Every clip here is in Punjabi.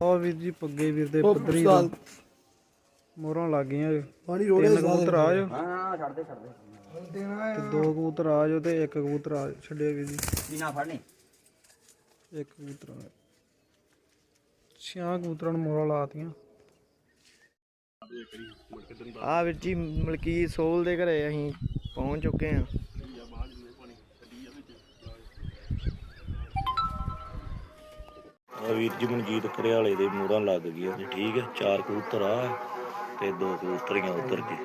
ਆ ਵੀਰ ਜੀ ਪੱਗੇ ਵੀਰ ਦੇ ਪੱਧਰੀ। ਮੋਹਰਾਂ ਲੱਗ ਗਈਆਂ। ਪਾਣੀ ਰੋੜੇ ਤਿੰਨ ਕਬੂਤਰ ਆ ਜੋ ਹਾਂ ਛੱਡ ਦੇ ਛੱਡ ਦੇ। ਤੇ ਦੋ ਕਬੂਤਰ ਆ ਜੋ ਤੇ ਇੱਕ ਕਬੂਤਰ ਆ ਛੱਡਿਆ ਵੀਰ ਜੀ। ਬਿਨਾ ਫੜਨੀ? ਇੱਕ ਕਬੂਤਰ ਆ। ਛਿਆਂ ਕਬੂਤਰਾਂ ਨੂੰ ਮੋਹਰਾਂ ਲਾਤੀਆਂ। ਆ ਵੀਰ ਜੀ ਮਲਕੀਤ ਸੋਲ ਦੇ ਘਰੇ ਅਸੀਂ ਪਹੁੰਚ ਚੁੱਕੇ ਹਾਂ। ਆ ਵੀਰ ਜੀ ਮਨਜੀਤ ਘਰਿਆਲੇ ਦੇ ਮੂਹਰਾਂ ਲੱਗ ਗਈਆਂ ਜੀ ਠੀਕ ਹੈ, ਚਾਰ ਕਬੂਤਰ ਆ ਤੇ ਦੋ ਕਬੂਤਰੀਆਂ ਉਤਰ ਗਏ।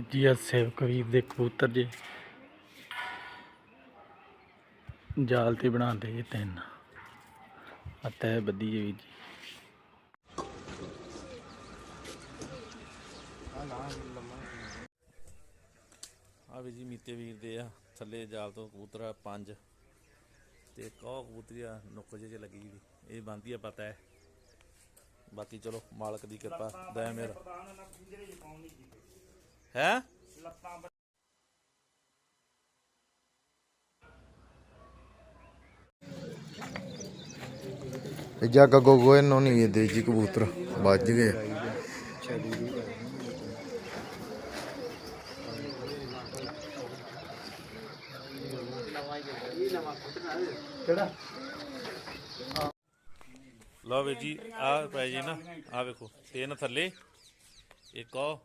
ਵੀਰ ਜੀ ਆ ਸੇਵਕ ਵੀਰ ਦੇ ਕਬੂਤਰ ਜੇ। ਜਾਲ ਤੇ ਬਣਾਉਂਦੇ ਜੀ ਤਿੰਨ। ਅੱਤੇ ਬੱਦੀ ਜੀ ਵੀਰ ਜੀ। ਆ ਵੀ ਜੀ ਮੀਤੇ ਵੀਰ ਦੇ ਆ, ਥੱਲੇ ਜਾਲ ਤੋਂ ਕਬੂਤਰ ਆ, ਪੰਜ। ਤੇ ਇੱਕ ਕਬੂਤਰੀ ਆ, ਨੁੱਕ ਜੇ 'ਚ ਲੱਗੀ ਵੀ ਇਹ ਬੰਦੀ ਆ, ਪਤਾ ਹੈ। ਬਾਕੀ ਚਲੋ, ਮਾਲਕ ਦੀ ਕਿਰਪਾ, ਦਇਆ ਮੇਰ। ਹੈ? ਜਾ ਗੱਗੋ ਗੋਏ ਨੋ ਨਹੀਂ ਦੇ ਜੀ ਕਬੂਤਰ ਵੱਜ ਗਏ। ਲਓ ਵੀਰ ਜੀ ਆ ਪੈ ਜੀ ਨਾ ਆ ਵੇਖੋ ਤਿੰਨ ਥੱਲੇ ਇੱਕ ਉਹ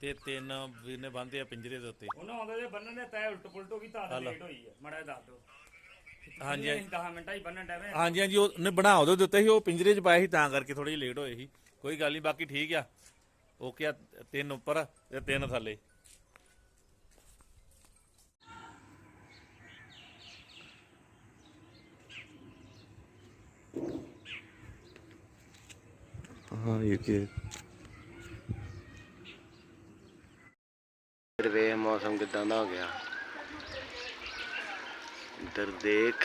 ਤੇ ਤਿੰਨ ਵੀਰ ਨੇ ਆ ਪਿੰਜਰੇ ਦੇ ਉੱਤੇ। ਉਹਨਾਂ ਆਉਂਦੇ ਦੇ ਬੰਨਣ ਦੇ ਤੈ ਉਲਟ ਪੁਲਟ ਹੋ ਗਈ ਤਾਂ ਲੇਟ ਹੋਈ ਹੈ ਮੜਾ ਦੱਸ ਦੋ ਹਾਂਜੀ ਹਾਂਜੀ। 10 ਮਿੰਟਾਂ ਹੀ ਬੰਨਣ ਡੈਵੇਂ ਹਾਂਜੀ ਹਾਂਜੀ ਉਹਨੇ ਬਣਾ ਉਹਦੇ ਦਿੱਤੇ ਸੀ ਉਹ ਪਿੰਜਰੇ 'ਚ ਪਾਇਆ ਸੀ ਤਾਂ ਕਰਕੇ ਥੋੜੀ ਜਿਹੀ ਲੇਟ ਹੋਏ ਸੀ। ਕੋਈ ਗੱਲ ਨਹੀਂ ਬਾਕੀ ਠੀਕ ਆ। ਓਕੇ ਆ ਤਿੰਨ ਉੱਪਰ ਤੇ ਤਿੰਨ ਥੱਲੇ। ਹਾਂ ਇਹ ਕੀ ਫਿਰ ਵੇ ਮੌਸਮ ਕਿਦਾਂ ਦਾ ਹੋ ਗਿਆ? ਇੱਧਰ ਦੇਖ।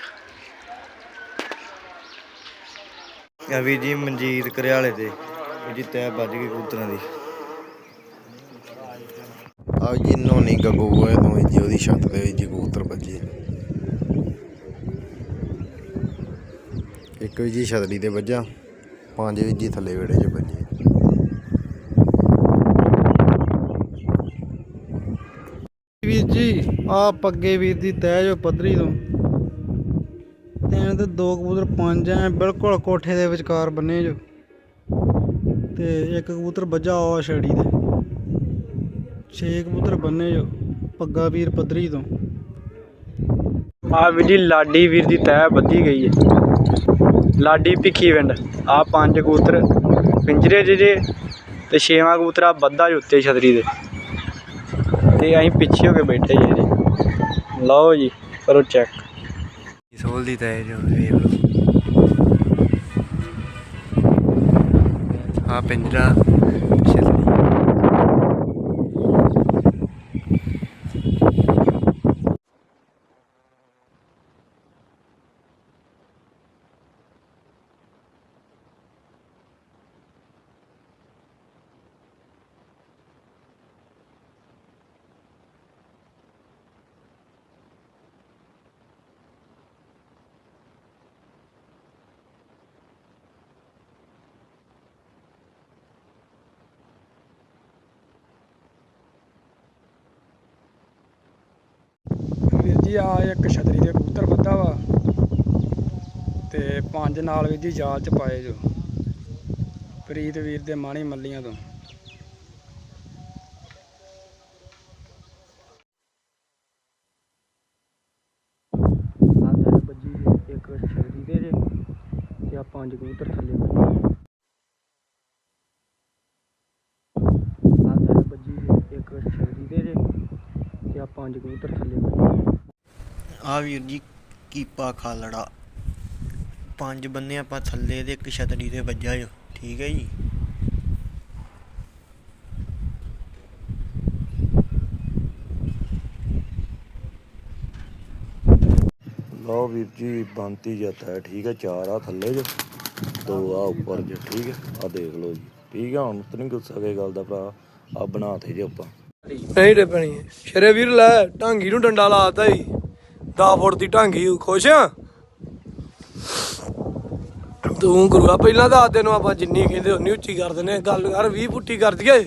ਆ ਜੀ ਮਨਜੀਤ ਕਰਿਆਲੇ ਦੇ। ਜੀ ਤੈ ਵੱਜ ਗਈ ਕਬੂਤਰਾਂ ਦੀ। ਆ ਜੀ ਨੋ ਨਹੀਂ ਗੱਗੋ ਗੋਏ ਤੋਂ ਜੀ ਉਹਦੀ ਛੱਤ ਦੇ ਵਿੱਚ ਜੀ ਕਬੂਤਰ ਵੱਜੇ। ਇੱਕ ਵੀ ਜੀ ਛਤਰੀ ਤੇ ਵੱਜਾ ਪੰਜ ਵੀ ਜੀ ਥੱਲੇ ਵੇੜੇ 'ਚ ਵੱਜੇ ਵੀਰ ਜੀ ਆ ਪੱਗੇ ਵੀਰ ਦੀ ਤਹਿ ਜੋ ਪੱਧਰੀ ਤੋਂ। ਤਿੰਨ ਤੇ ਦੋ ਕਬੂਤਰ ਪੰਜ ਐ ਬਿਲਕੁਲ ਕੋਠੇ ਦੇ ਵਿਚਕਾਰ ਬੰਨੇ ਜੋ। ਤੇ ਇੱਕ ਕਬੂਤਰ ਵੱਜਾ ਆ ਛੜੀ ਦੇ ਛੇ ਕਬੂਤਰ ਬੰਨੇ ਜੋ, ਪੱਗਾ ਵੀਰ ਪੱਧਰੀ ਤੋਂ। ਆ ਵੀਰ ਜੀ, ਲਾਡੀ ਵੀਰ ਦੀ ਤਹਿ ਬੱਧੀ ਗਈ ਹੈ ਲਾਡੀ ਭਿੱਖੀ ਵਿੰਡ ਆ ਪੰਜ ਕਬੂਤਰ। ਪਿੰਜਰੇ 'ਚ ਜੇ, ਤੇ ਛੇਵਾਂ ਕਬੂਤਰ ਆ ਬੱਧਾ ਜੀ ਉੱਤੇ ਛਤਰੀ ਦੇ ਤੇ ਅਸੀਂ ਪਿੱਛੇ ਹੋ ਕੇ ਬੈਠੇ ਜੀ ਇਹਦੇ। ਲਓ ਜੀ, ਕਰੋ ਚੈੱਕ ਸੋਲ ਦੀ ਤੈ ਜੋ ਵੇਖ ਲਓ। ਆ ਪਿੰਜਰਾ ਛਤਰੀ ਜੀ ਆ, ਇੱਕ ਛਤਰੀ ਦੇ ਕਬੂਤਰ ਬੱਧਾ ਵਾ। ਤੇ ਪੰਜ ਨਾਲ ਵੀ ਜੀ ਜਾਲ ਚ ਪਾਏ ਜੋ। ਪ੍ਰੀਤ ਵੀਰ ਦੇ ਮਾਣੀ ਮੱਲੀਆਂ ਤੋਂ। ਆ ਤਾਂ ਇੱਕ ਛਤਰੀ ਦੇ ਜੇ, ਤੇ ਆ ਪੰਜ ਕਬੂਤਰ ਥੱਲੇ ਬੱਜੀ ਆ ਬੱਜੀ ਇੱਕ ਛਤਰੀ ਦੇ ਜੇ, ਤੇ ਆ ਪੰਜ ਕਬੂਤਰ ਆ ਵੀਰ ਜੀ ਕੀਪਾ ਖਾਲੜਾ ਪੰਜ ਬੰਨੇ ਆਪਾਂ ਥੱਲੇ ਦੇ ਇੱਕ ਛਤਰੀ ਤੇ ਵੱਜਾ ਜੋ ਠੀਕ ਹੈ ਜੀ? ਲਓ ਵੀਰ ਜੀ ਬੰਤੀ ਜਾਂਦਾ ਹੈ ਠੀਕ ਹੈ ਚਾਰ ਆ ਥੱਲੇ ਜੋ ਦੋ ਆ ਉੱਪਰ ਜੋ ਠੀਕ ਹੈ ਆ ਦੇਖ ਲਓ ਜੀ ਠੀਕ ਹੈ ਹੁਣ ਤਾਂ ਨਹੀਂ ਗੁੱਸਾ ਕੇ ਗੱਲ ਦਾ ਭਰਾ ਆ ਬਣਾ ਤੇ ਜੇ ਆਪਾਂ। ਨਹੀਂ ਡੱਬਣੀ ਸ਼ਰੇ ਵੀਰ ਲੈ ਢਾਂਗੀ ਨੂੰ ਡੰਡਾ ਲਾਤਾ ਈ 10 ਫੁੱਟ ਦੀ ਢਾਂਗੀ ਖੁਸ਼ ਆ। ਤੂੰ ਗੁਰੂਆ, ਪਹਿਲਾਂ ਤਾਂ ਆਦੇ ਨੂੰ ਆਪਾਂ ਜਿੰਨੀ ਕਹਿੰਦੇ ਉਨੀ ਉੱਚੀ ਕਰ ਦਿੰਦੇ ਗੱਲ ਕਰ 20 ਫੁੱਟੀ ਕਰ ਦਈਏ।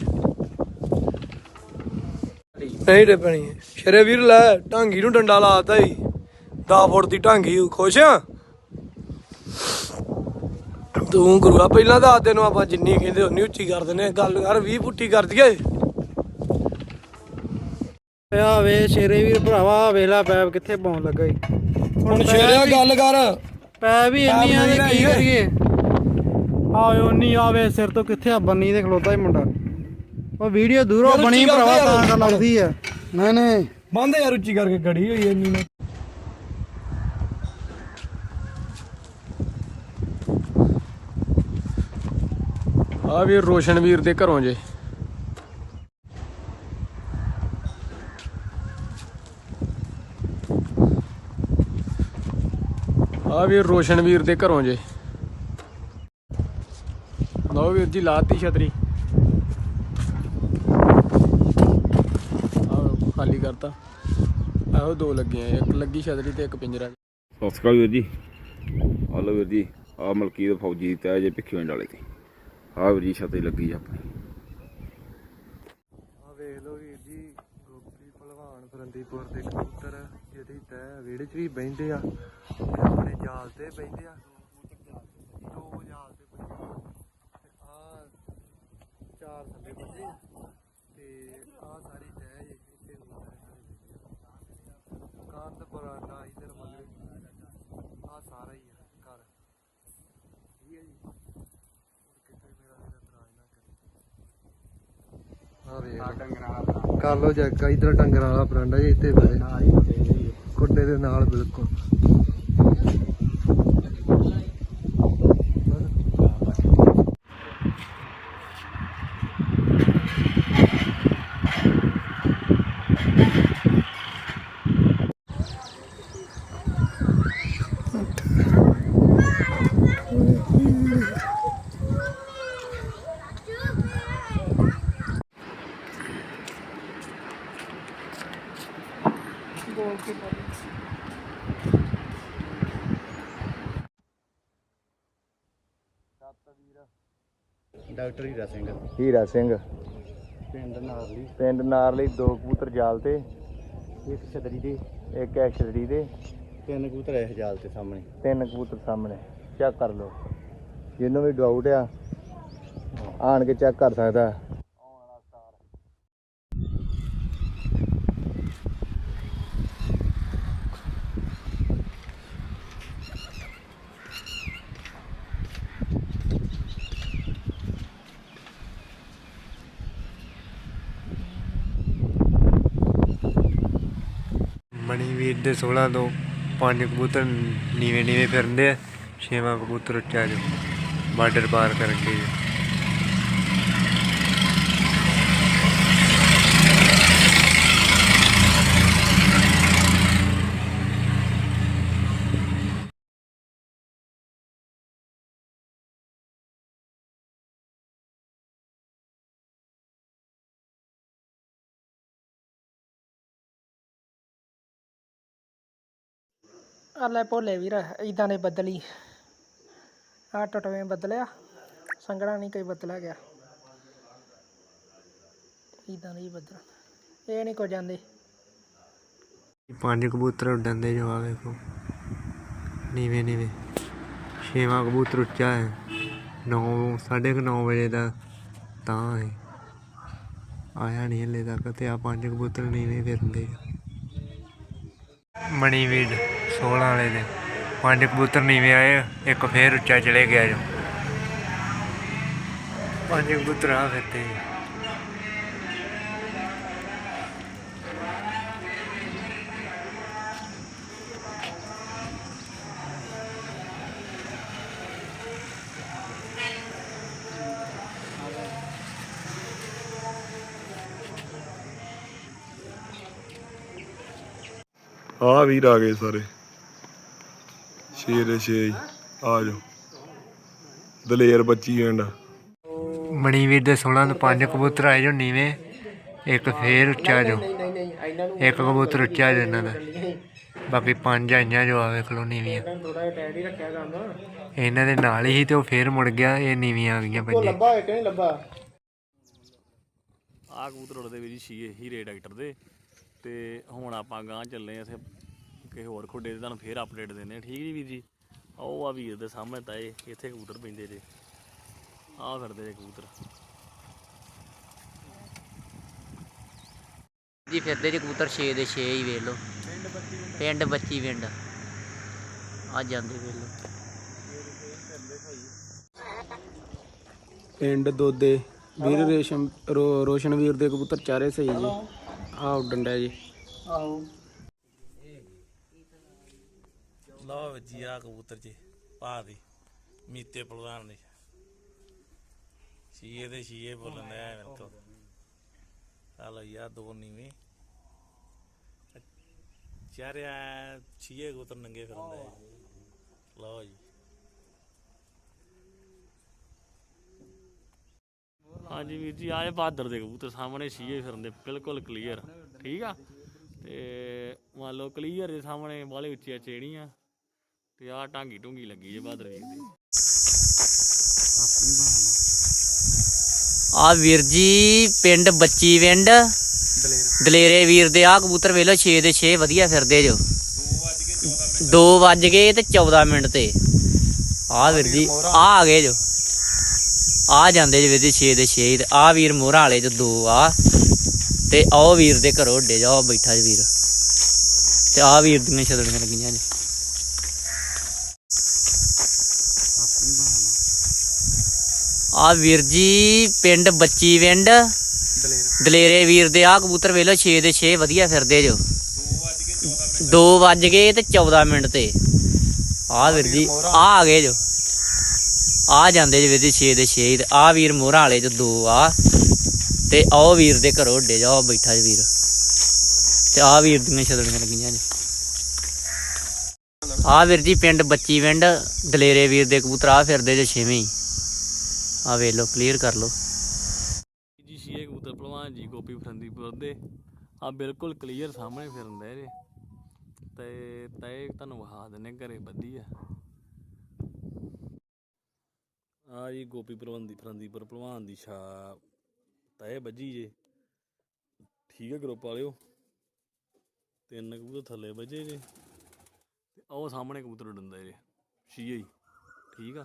ਨਹੀਂ ਡੱਬਣੀ ਸ਼ਰੇ ਵੀਰ, ਲੈ, ਢਾਂਗੀ ਨੂੰ ਡੰਡਾ ਲਾਤਾ ਈ। 10 ਫੁੱਟ ਦੀ ਢਾਂਗੀ ਖੁਸ਼ ਆ। ਤੂੰ ਗੁਰੂਆ, ਪਹਿਲਾਂ ਤਾਂ ਆਦੇ ਨੂੰ ਆਪਾਂ ਜਿੰਨੀ ਕਹਿੰਦੇ ਉਨੀ ਉੱਚੀ ਕਰ ਦਿੰਦੇ ਗੱਲ ਕਰ 20 ਫੁੱਟੀ ਕਰ ਦਈਏ। ਆ ਵੇ ਸ਼ੇਰੇ ਵੀਰ ਭਰਾਵਾ ਵੇਲਾ ਪੈਪ ਕਿੱਥੇ ਪਾਉਣ ਲੱਗਾ ਈ। ਹੁਣ ਸ਼ੇਰਿਆ ਗੱਲ ਕਰ। ਪੈ ਵੀ ਇੰਨੀਆਂ ਦੀ ਕੀ ਕਰੀਏ? ਆਇਓ ਨਹੀਂ ਆਵੇ ਸਿਰ ਤੋਂ ਕਿੱਥੇ ਆ ਬੰਨੀ ਤੇ ਖਲੋਤਾ ਹੀ ਮੁੰਡਾ। ਉਹ ਵੀਡੀਓ ਦੂਰੋਂ ਯਾਰ ਬਣੀ ਭਰਾਵਾ। ਤਾਂ ਤਾਂ ਲੱਗਦੀ ਆ। ਨਹੀਂ ਨਹੀਂ। ਬੰਦ ਯਾਰ ਉੱਚੀ ਕਰਕੇ ਗੜੀ ਹੋਈ ਇੰਨੀ ਨੇ। ਆ ਵੀ ਰੋਸ਼ਨਵੀਰ ਦੇ ਘਰੋਂ ਜੇ। ਆ ਵੀ ਰੋਸ਼ਨਵੀਰ ਦੇ ਘਰੋਂ ਜੇ। ਲਓ ਵੀਰ ਜੀ ਲਾਤੀ ਛਤਰੀ। ਆਹ ਖਾਲੀ ਕਰਤਾ। ਆਹੋ ਦੋ ਲੱਗੀਆਂ ਇੱਕ ਲੱਗੀ ਛਤਰੀ ਤੇ ਇੱਕ ਪਿੰਜਰਾ। ਸਤਿ ਸ਼੍ਰੀ ਅਕਾਲ ਵੀਰ ਜੀ। ਆ ਲਓ ਵੀਰ ਜੀ ਆ ਮਲਕੀਤ ਫੌਜੀ ਤੇ ਜੇ ਭਿੱਖੀਵਿੰਡ ਵਾਲੇ ਤੇ। ਆ ਵੀਰ ਜੀ ਛਤੇ ਲੱਗੀ ਆ ਆਪਣੀ। ਆ ਵੇਖ ਲਓ ਵੀਰ ਜੀ ਗੋਪੀ ਭਲਵਾਨ ਫਰੰਦੀਪੁਰ ਦੇ ਕਬੂਤਰ। ਜਿਹਦੀ ਤੈ ਵਿਹੜੇ 'ਚ ਵੀ ਬਹਿੰਦੇ ਆ ਆਪਣੇ ਜਾਲ ਤੇ ਬਹਿੰਦੇ ਆ। ਦੋ ਜਾਲ ਤੇ ਤੇ ਆ ਚਾਰ ਥੱਲੇ ਬੱਜੇ ਤੇ ਆ ਸਾਰੀ ਤੈ ਇੱਥੇ ਕੰਧ ਪਰਾਂਡਾ ਇਧਰ ਮੱਲੇ ਆ। ਸਾਰਾ ਹੀ ਆ ਘਰ। ਠੀਕ ਹੈ ਜੀ। ਕਰੇ। ਲੋ ਜੱਗਾ ਇਧਰ ਡੰਗਰਾਂ ਵਾਲਾ ਬਰਾਂਡਾ ਜੀ ਇੱਥੇ ਬਹਿ ਕੁੱਡੇ ਦੇ ਨਾਲ ਬਿਲਕੁਲ। ਡਾਕਟਰ ਹੀਰਾ ਸਿੰਘ। ਹੀਰਾ ਸਿੰਘ। ਪਿੰਡ ਨਾਰਲੀ। ਪਿੰਡ ਨਾਰਲੀ ਦੋ ਕਬੂਤਰ ਜਾਲ ਤੇ। ਇੱਕ ਛਤਰੀ ਦੇ ਇੱਕ ਐਸ਼ਰੀ ਦੇ ਤਿੰਨ ਕਬੂਤਰ ਇਸ ਜਾਲ ਤੇ ਸਾਹਮਣੇ। ਤਿੰਨ ਕਬੂਤਰ ਸਾਹਮਣੇ। ਚੈੱਕ ਕਰ ਲਓ। ਜਿਹਨੂੰ ਵੀ ਡਾਊਟ ਆ ਆਣ ਕੇ ਚੈੱਕ ਕਰ ਸਕਦਾ ਮਣੀਵੀਰ ਦੇ 16 ਤੋਂ ਪੰਜ ਕਬੂਤਰ ਨੀਵੇਂ ਨੀਵੇਂ ਫਿਰਦੇ ਆ, ਛੇਵਾਂ ਕਬੂਤਰ ਉੱਚਾ ਜੋ ਬਾਰਡਰ ਪਾਰ ਕਰਕੇ। ਆ ਲੈ ਭੋਲੇ ਵੀਰ ਇਦਾਂ ਦੇ ਬੱਦਲੀ ਆ ਟਟਵੇਂ ਬਦਲਿਆ ਸੰਗਣਾ ਨਹੀਂ ਕੋਈ ਬਦਲਿਆ ਗਿਆ ਇਦਾਂ ਦੇ ਹੀ ਇਹ ਨਹੀਂ ਕੋ ਜਾਂਦੇ। ਪੰਜ ਕਬੂਤਰ ਉੱਡਣ ਦੇ ਜੋ ਆ ਵੇਖੋ ਨੀਵੇਂ ਨੀਵੇਂ। ਛੇਵਾਂ ਕਬੂਤਰ ਉੱਚਾ ਹੈ। 9 9:30 ਵਜੇ ਦਾ ਤਾਂ ਹੈ। ਆਇਆ ਨਹੀਂ ਹਲੇ ਤੱਕ ਤੇ ਆ ਪੰਜ ਕਬੂਤਰ ਨੀਵੇਂ ਫਿਰਦੇ ਮਣੀਵੀਡ 16 ਵਾਲੇ ਦੇ। ਪੰਜ ਕਬੂਤਰ ਨੀਵੇਂ ਆਏ, ਇੱਕ ਫੇਰ ਉੱਚਾ ਚਲੇ ਗਿਆ ਜੋ। ਪੰਜ ਕਬੂਤਰ ਆ ਫਿਰਦੇ ਆ ਵੀਰ ਆ ਗਏ ਸਾਰੇ। ਦੇ ਛੇ ਆ ਜਾਓ। ਦਲੇਰ ਬੱਚੀ ਐਂਡ ਮਣੀਵੀਰ ਦੇ 16 ਤੋਂ ਪੰਜ ਕਬੂਤਰ ਆਏ ਜੋ ਨੀਵੇਂ ਇੱਕ ਫੇਰ ਉੱਚਾ ਜੋ। ਇੱਕ ਕਬੂਤਰ ਉੱਚਾ ਜੋ ਇਹਨਾਂ ਦਾ। ਬਾਕੀ ਪੰਜ ਆਈਆਂ ਜੋ ਆਵੇ ਖਲੋ ਨੀਵੀਆਂ। ਇਹਨਾਂ ਦੇ ਨਾਲ ਹੀ ਤੇ ਉਹ ਫੇਰ ਮੁੜ ਗਿਆ ਇਹ ਨੀਵੀਆਂ ਆ ਗਈਆਂ ਪੰਜੇ। ਲੱਭਾ ਇੱਕ ਨਹੀਂ ਲੱਭਾ ਆਹ ਕਬੂਤਰ ਉੜਦੇ ਵੀ ਜੀ ਸ਼ੀਏ ਹੀਰੇ ਡਾਕਟਰ ਦੇ। ਤੇ ਹੁਣ ਆਪਾਂ ਗਾਂ ਚੱਲੇ ਆ ਇੱਥੇ ਕਿਸੇ ਹੋਰ ਖੁੱਡੇ ਤੇ ਤੁਹਾਨੂੰ ਫੇਰ ਅਪਡੇਟ ਦਿੰਦੇ ਠੀਕ ਜੀ ਵੀਰ ਜੀ? ਆਹ ਉਹ ਆ ਵੀਰ ਦੇ ਸਾਹਮਣੇ ਤਾਂ ਇਹ ਇੱਥੇ ਕਬੂਤਰ ਪੈਂਦੇ ਜੇ। ਆਹ ਫਿਰਦੇ ਜੇ ਕਬੂਤਰ। ਜੀ ਫਿਰਦੇ ਜੀ ਕਬੂਤਰ 6 ਦੇ 6 ਹੀ ਵੇਖ ਲਓ। ਪਿੰਡ ਬੱਚੀ ਪਿੰਡ। ਆ ਜਾਂਦੇ ਵੇਖ ਲਓ। ਪਿੰਡ ਦੋਦੇ। ਵੀਰ ਰੇਸ਼ਮ ਰੋਸ਼ਨ ਵੀਰ ਦੇ ਕਬੂਤਰ ਚਾਰੇ ਸਹੀ ਜੀ। ਆ ਉੱਡਣ ਡਿਆ ਜੀ। ਲਓ ਜੀ ਆ ਕਬੂਤਰ ਜੀ ਪਾ ਦੀ, ਮੀਤੇ ਪਹਿਲਵਾਨ ਦੇ। ਸ਼ੀਏ ਦੇ ਸ਼ੀਏ ਬੋਲਣ ਆ ਮੇਰੇ ਤੋਂ ਆ ਲਓ ਯਾ ਦੋ ਨੀਵੇਂ। ਚਾਰਿਆ ਛੀਏ ਕਬੂਤਰ ਨੰਗੇ ਫਿਰਦੇ ਆ ਲਓ ਜੀ। ਹਾਂਜੀ ਵੀਰ ਜੀ ਆਏ ਬਹਾਦਰ ਦੇ ਕਬੂਤਰ ਸਾਹਮਣੇ ਛੀਏ ਫਿਰਦੇ ਬਿਲਕੁਲ ਕਲੀਅਰ ਠੀਕ ਆ? ਤੇ ਮੰਨ ਲਓ ਕਲੀਅਰ ਦੇ ਸਾਹਮਣੇ ਬਾਲੇ ਉੱਚੀਆਂ ਚੇੜੀਆਂ। ਤੇ ਆਹ ਟਾਂਗੀ ਟੁੰਗੀ ਲੱਗੀ ਜੇ ਬਹਾਦਰ ਵੀਰ ਦੀ। ਆ ਵੀਰ ਜੀ, ਪਿੰਡ ਬੱਚੀ ਪਿੰਡ ਦਲੇਰੇ ਵੀਰ ਦੇ ਆ ਕਬੂਤਰ ਵੇਖ ਲਓ 6 ਦੇ 6 ਵਧੀਆ ਫਿਰਦੇ ਜੋ। 2 ਵੱਜ ਗਏ ਤੇ 14 ਮਿੰਟ ਤੇ। ਆ ਵੀਰ ਜੀ ਆ ਆ ਗਏ ਜੋ। ਆ ਜਾਂਦੇ ਜੀ ਵੀਰ ਜੀ 6 ਦੇ 6 ਤੇ ਆ ਵੀਰ ਮੋਹਰਾ ਵਾਲੇ ਚ ਦੋ ਆ। ਤੇ ਆਓ ਵੀਰ ਦੇ ਘਰੋਂ ਡੇ ਜਾ ਬੈਠਾ ਜੀ ਵੀਰ। ਤੇ ਆ ਵੀਰ ਦੀਆਂ ਛਦੜੀਆਂ ਲੱਗੀਆਂ ਜੀ। ਆ ਵੀਰ ਜੀ, ਪਿੰਡ ਬੱਚੀ ਪਿੰਡ ਦਲੇਰੇ ਵੀਰ ਦੇ ਆ, ਕਬੂਤਰ ਵੇਖ ਲਓ 6 ਦੇ 6 ਵਧੀਆ ਫਿਰਦੇ ਜੋ। 2 ਵੱਜ ਗਏ ਤੇ 14 ਮਿੰਟ ਤੇ। ਆ ਵੀਰ ਜੀ, ਆ ਆ ਗਏ ਜੋ। ਆ ਜਾਂਦੇ ਜੇ ਵੀਰ ਜੀ 6 ਦੇ 6 ਤੇ ਆ ਵੀਰ ਮੋਹਰਾਂ ਵਾਲੇ ਚ ਦੋ ਆ। ਤੇ ਆਓ ਵੀਰ ਦੇ ਘਰੋਂ ਡੇ ਜਾਓ ਬੈਠਾ ਜੀ ਵੀਰ। ਤੇ ਆ ਵੀਰ ਦੀਆਂ ਛਦੜੀਆਂ ਲੱਗੀਆਂ ਜੀ ਆ ਵੀਰ ਜੀ, ਪਿੰਡ ਬੱਚੀ ਪਿੰਡ ਦਲੇਰੇ ਵੀਰ ਦੇ ਕਬੂਤਰ ਆ, ਫਿਰਦੇ ਜੇ ਛੇਵੇਂ ਆ ਵੇਖ ਲਓ ਕਲੀਅਰ ਕਰ ਲਓ। ਜੀ ਸ਼ੀਏ ਕਬੂਤਰ ਪਹਿਲਵਾਨ ਜੀ, ਗੋਪੀ ਫਰੰਦੀਪੁਰ ਦੇ। ਆ ਬਿਲਕੁਲ ਕਲੀਅਰ ਸਾਹਮਣੇ ਫਿਰਦੇ ਜੇ। ਤੇ ਤੈ ਤੁਹਾਨੂੰ ਵਿਖਾ ਦਿੰਨੇ ਘਰੇ ਬੱਦੀ ਆ। ਆ ਜੀ ਗੋਪੀ ਪ੍ਰਬੰਧੀ ਫਰੰਦੀਪੁਰ ਪਹਿਲਵਾਨ ਦੀ ਛਾ ਤੈ ਵੱਜੀ ਜੇ। ਠੀਕ ਹੈ ਗਰੁੱਪ ਵਾਲਿਓ। ਤਿੰਨ ਕਬੂਤਰ ਥੱਲੇ ਵੱਜੇ ਜੇ। ਤੇ ਉਹ ਸਾਹਮਣੇ ਕਬੂਤਰ ਡੰਦਾ ਜੇ। ਛੀਏ ਹੀ। ਠੀਕ ਆ?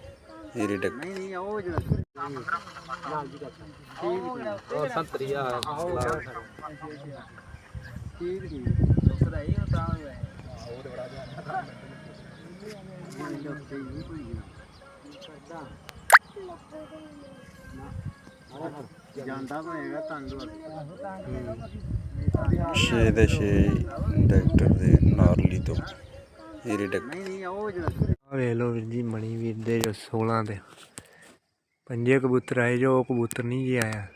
ਹੀਰੇ ਡਾਕਟਰ ਨਹੀਂ ਨਹੀਂ ਉਹ ਜਿਹੜਾ ਠੀਕ ਠੀਕ ਦੂਸਰਾ ਹੀ ਤਾਂ ਹੋਇਆ। ਜਾਂਦਾ ਹੋਏਗਾ ਤੰਗ 6 ਦੇ 6 ਡਾਕਟਰ ਦੇ ਨਾਰਲੀ ਤੋਂ ਹੀਰੇ ਡਾਕਟਰ ਨਹੀਂ ਨਹੀਂ ਉਹ ਜਿਹੜਾ ਵੇਖ ਲਓ ਵੀਰ ਜੀ, ਮਣੀ ਵੀਰ ਦੇ ਜੋ 16 ਦੇ। ਪੰਜੇ ਕਬੂਤਰ ਆਏ, ਜੋ ਉਹ ਕਬੂਤਰ ਨਹੀਂ ਜੀ ਆਇਆ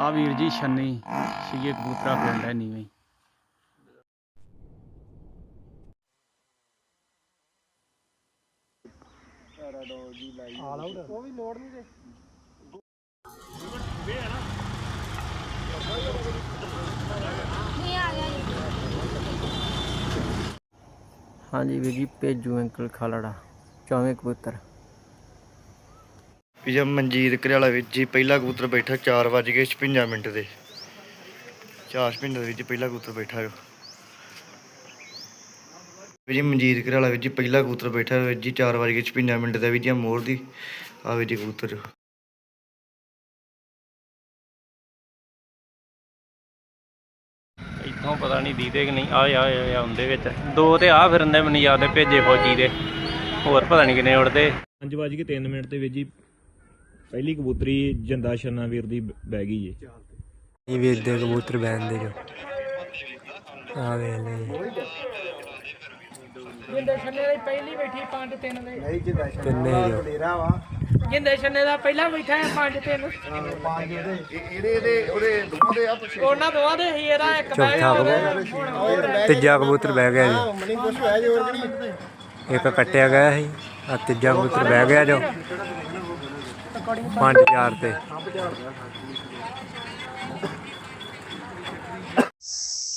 ਆ ਵੀਰ ਜੀ ਛੰਨੀ ਸੀਗੇ ਕਬੂਤਰਾ ਪਿੰਡ ਹੈ ਨੀਵੇਂ। ਹਾਂਜੀ ਵੀਰ ਜੀ, ਭੇਜੂ ਅੰਕਲ ਖਾਲੜਾ, ਚੌਵੇਂ ਕਬੂਤਰ। ਵੀ ਜਦ ਮਨਜੀਤ ਘਰਿਆਲਾ ਵਿੱਚ ਜੀ, ਪਹਿਲਾ ਕਬੂਤਰ ਬੈਠਾ 4 ਵਜ ਕੇ 56 ਮਿੰਟ ਦੇ। 4 ਮਿੰਟ ਦੇ ਵਿੱਚ ਪਹਿਲਾ ਕਬੂਤਰ ਬੈਠਾ ਜੋ ਵੀ ਜੀ ਮਨਜੀਤ ਘਰਿਆਲਾ ਵਿੱਚ ਜੀ, ਪਹਿਲਾ ਕਬੂਤਰ ਬੈਠਾ ਵਿੱਚ ਜੀ 4 ਵਜ ਕੇ 56 ਮਿੰਟ ਦਾ ਵੀ ਜੀ ਮੋਰ ਦੀ। ਆ ਵੀ ਜੀ ਕਬੂਤਰ ਇੱਥੋਂ ਪਤਾ ਨਹੀਂ ਦੀਦੇ ਕਿ ਨਹੀਂ ਆਏ ਆਏ ਆਉਂਦੇ ਵਿੱਚ। ਦੋ ਤੇ ਆ ਫਿਰਦੇ ਮੈਨੂੰ ਯਾਦ ਹੈ ਭੇਜੇ ਫੌਜੀ ਦੇ। ਹੋਰ ਪਤਾ ਨਹੀਂ ਕਿੰਨੇ ਉੜਦੇ। 5 ਵਜ ਕੇ 3 ਮਿੰਟ ਦੇ ਵਿੱਚ ਜੀ ਪਹਿਲੀ ਕਬੂਤਰੀ ਜੰਦਾ ਸ਼ਰਨਾ ਵੀਰ ਦੀ ਬਹਿ ਗਈ ਜੀ ਇਹ ਵੀਰ ਦੇ ਕਬੂਤਰ ਬੈਠਦੇ ਜੋ। ਆ ਵੇ ਲੈ ਜਿੰਦੇ ਛੰਨੇ ਦੀ ਪਹਿਲੀ ਬੈਠੀ 5 3 ਦੇ। ਕਿੰਨੇ ਜੋ ਜਿੰਦੇ ਛੰਨੇ ਦਾ ਪਹਿਲਾਂ ਬੈਠਾ ਹੈ 5 3 ਉਹਨਾਂ ਦੋਵਾਂ ਦੇ ਹੀ ਇਹਦਾ ਇੱਕ ਬਹਿ ਚੌਥਾ ਤੀਜਾ ਕਬੂਤਰ ਬਹਿ ਗਿਆ ਜੀ। ਇੱਕ ਕੱਟਿਆ ਗਿਆ ਸੀ ਆ ਤੀਜਾ ਕਬੂਤਰ ਬਹਿ ਗਿਆ ਜੋ। ਪੰਜ ਚਾਰ ਤੇ।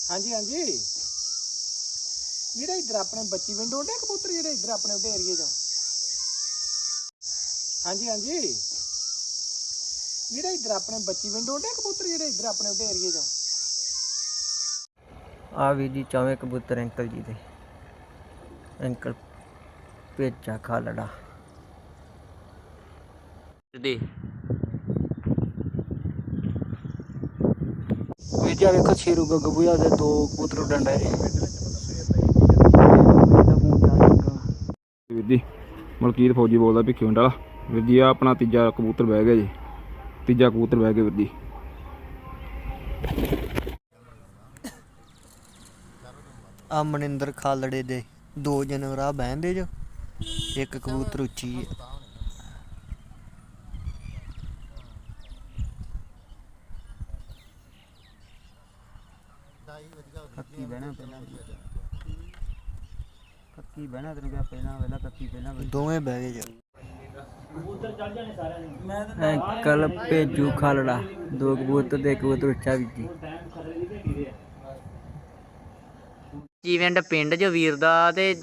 ਹਾਂਜੀ ਹਾਂਜੀ। ਜਿਹੜੇ ਇਧਰ ਆਪਣੇ ਬੱਚੀ ਵਿੰਡੋ ਡੇ ਕਬੂਤਰ ਜਿਹੜੇ ਇਧਰ ਆਪਣੇ ਉਹਦੇ ਏਰੀਏ ਚ? ਹਾਂਜੀ ਹਾਂਜੀ। ਜਿਹੜੇ ਇਧਰ ਆਪਣੇ ਬੱਚੀ ਵਿੰਡੋ ਡੇ ਕਬੂਤਰ ਜਿਹੜੇ ਇਧਰ ਆਪਣੇ ਉਹਦੇ ਏਰੀਏ ਚ? ਆ ਵੀਰ ਜੀ ਚੌਵੇਂ ਕਬੂਤਰ ਅੰਕਲ ਜੀ ਦੇ। ਅੰਕਲ ਭੇਜਾ ਖਾਲੜਾ ਦੇ। ਵੀਜਾ ਵੇਖੋ ਛੇਰੂ ਗੱਗਬੂਆ ਦੇ ਦੋ ਕਬੂਤਰ ਉੱਡਣ ਵੀਰ ਜੀ। ਮਲਕੀਤ ਫੌਜੀ ਬੋਲਦਾ ਭਿੱਖੀ ਵਾਲਾ। ਵੀਰ ਜੀ ਆ ਆਪਣਾ ਤੀਜਾ ਕਬੂਤਰ ਬਹਿ ਗਿਆ ਜੀ। ਤੀਜਾ ਕਬੂਤਰ ਬਹਿ ਗਿਆ ਵੀਰ ਜੀ। ਆ ਮਨਿੰਦਰ ਖਾਲੜੇ ਦੇ ਦੋ ਜਾਨਵਰ ਆ ਬਹਿੰਦੇ ਜੋ। ਇੱਕ ਕਬੂਤਰ ਉੱਚੀ ਹੈ। ਕੱਤੀ ਬਹਿਣਾ ਪਹਿਲਾਂ ਕੱਤੀ ਬਹਿਣਾ ਤੈਨੂੰ ਕਿਹਾ ਪਹਿਲਾਂ ਵੇਲਾ ਕੱਤੀ ਪਹਿਲਾਂ ਦੋਵੇਂ ਬਹਿ ਗਏ ਜੋ। ਅੰਕਲ ਭੇਜੂ ਖਾਲੜਾ ਦੋ ਕਬੂਤਰ ਤੇ ਇੱਕ ਕਬੂਤਰ ਉੱਚਾ ਵੀ ਜੀ। ਜੀਵੈਂਟ ਪਿੰਡ ਜੋ ਵੀਰ ਦਾ ਤੇ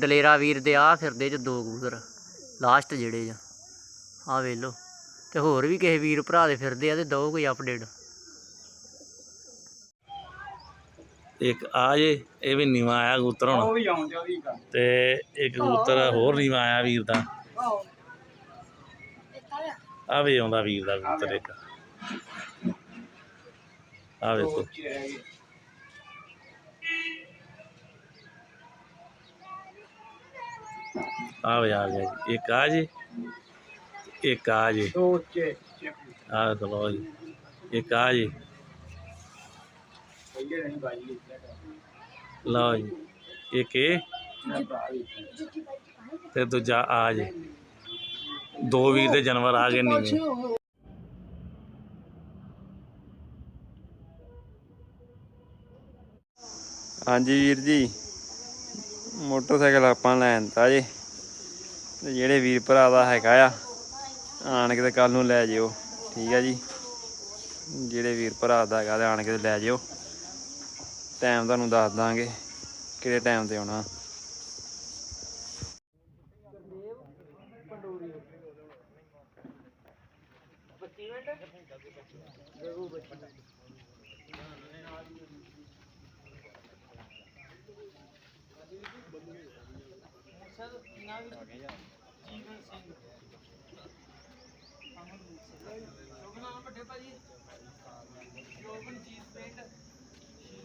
ਦਲੇਰਾ ਵੀਰ ਦੇ ਆ ਫਿਰਦੇ ਜੋ ਦੋ ਕਬੂਤਰ ਲਾਸਟ ਜਿਹੜੇ ਜੋ। ਆ ਵੇਖ ਲੋ ਤੇ ਹੋਰ ਵੀ ਕਿਸੇ ਵੀਰ ਭਰਾ ਦੇ ਫਿਰਦੇ ਆ ਤੇ ਦੋ ਕੋਈ ਅਪਡੇਟ ਇੱਕ ਆ ਜੇ ਇਹ ਵੀ ਨੀਵਾ ਆਇਆ ਕਬੂਤਰ ਹੁਣ। ਵੀ ਤੇ ਇੱਕ ਕਬੂਤਰ ਹੋਰ ਨੀਵਾ ਆਇਆ ਵੀਰ ਦਾ। ਆ ਵੀ ਆਉਂਦਾ ਵੀਰ ਦਾ ਕਬੂਤਰ ਇੱਕ। ਆ ਵੇਖੋ। ਆ ਵੀ ਆ ਗਿਆ ਜੀ। ਇੱਕ ਆ ਜੀ ਇੱਕ ਆ ਜੀ। ਦੋ ਆ ਲਓ ਜੀ। ਇੱਕ ਆ ਜੀ। ਪਹਿਲੇ ਨਹੀਂ ਬਾਈ ਲਓ ਜੀ ਇੱਕ ਇਹ ਤੇ ਦੂਜਾ ਆ ਜੀ। ਦੋ ਵੀਰ ਦੇ ਜਾਨਵਰ ਆ ਗਏ ਨੀਵੇਂ। ਹਾਂਜੀ ਵੀਰ ਜੀ, ਮੋਟਰਸਾਈਕਲ ਆਪਾਂ ਲੈਣ ਤਾ ਜੇ। ਤੇ ਜਿਹੜੇ ਵੀਰ ਭਰਾ ਦਾ ਹੈਗਾ ਆ, ਆਣ ਕੇ ਤੇ ਕੱਲ ਨੂੰ ਲੈ ਜਿਓ, ਠੀਕ ਆ ਜੀ। ਜਿਹੜੇ ਵੀਰ ਭਰਾ ਦਾ ਹੈਗਾ ਤੇ ਆਣ ਕੇ ਤੇ ਲੈ ਜਿਓ। ਟਾਈਮ ਤੁਹਾਨੂੰ ਦੱਸ ਦਾਂਗੇ ਕਿਹੜੇ ਟਾਈਮ ਤੇ ਆਉਣਾ। ਮਹਾਰਾਜਾ